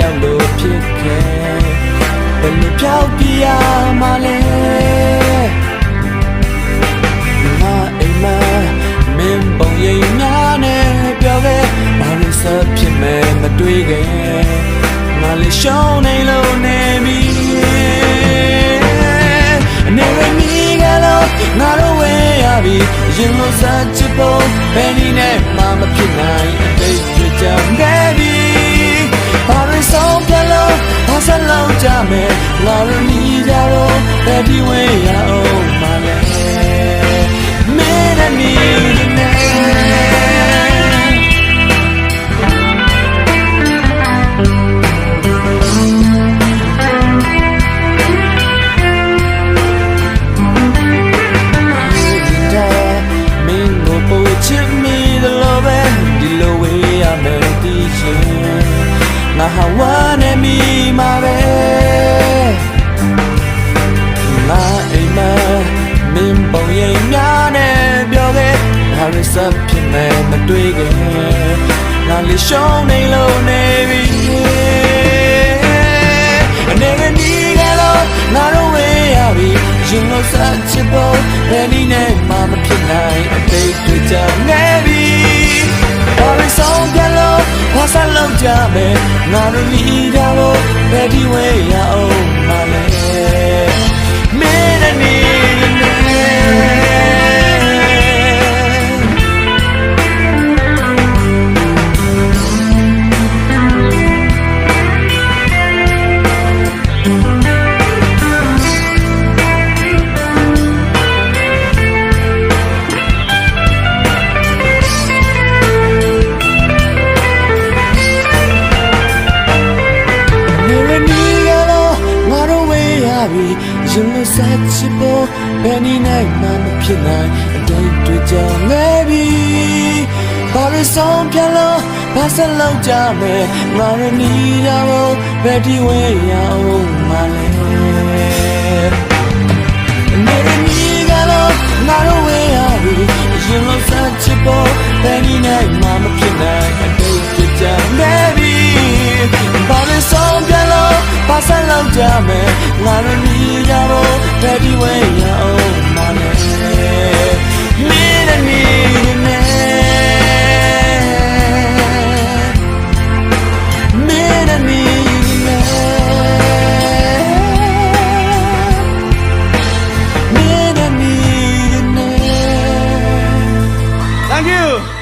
မြောက်လို့ဖြစ်ခဲ့ဘယ်လိုပြောက်ပြရမလဲငါအိမ်မှာမင်းပုံရိပ်များနဲ့ပြောခဲ့ဘာလို့ဆက်ဖြစ်မဲ့မတွေ့ခဲ့ငါလည်းရှောင်းနေလို့နေပြီအနေနဲ့မိကလို့ငါတို့ဝေးရပြီရင်လို့စัจပုံပဲနေနဲ့ လို့ကြမယ်ငါတို့ညီကြတော့ဘယ်ဒီဝဲရအောင်မလဲမင်းနဲ့မင်းနဲ့တဲ့မင်းကိုပိုချစ်မိတယ်လို့ပဲဒီလိုဝေးရမယ်ဒီရှင်ငါဟာဝမ်းနေမိမှာပဲ ငါရစပ်ဖြစ်မယ်မတွေ့ခင်ငါလေးရှုံးနေလို့နေပြီအနေနဲ့ဒီကတော့ငါတို့ဝေးရပြီရင်လို့စားချစ်ဖို့ဘယ်နည်းနဲ့မှမဖြစ်နိုင်အတိတ်တွေကြနေပြီဘာလို့ဆုံးပြလို့ဘာဆက်လုပ်ကြမယ်ငါတို့မိကြလို့ဘယ်ဒီဝေးရ ရင်လို့ဆက်ချစ်ဖို့ဘယ်နည်းနဲ့မှမဖြစ်နိုင်အတိတ်တွေကြောင့်ငဲပြီဘာလို့ဆုံးပြလို့ဘာဆက်လုပ်ကြမယ်ငါတို့နီးရဖို့ဘယ်ဒီဝေးရအောင်မလဲ ရောက်ကြမယ်ငါတို့နေရတော့တတိဝဲရအောင်မနဲ့မင်းနဲ့နေနဲ့မင်းနဲ့နေနဲ့မင်းနဲ့နေနဲ့ Thank you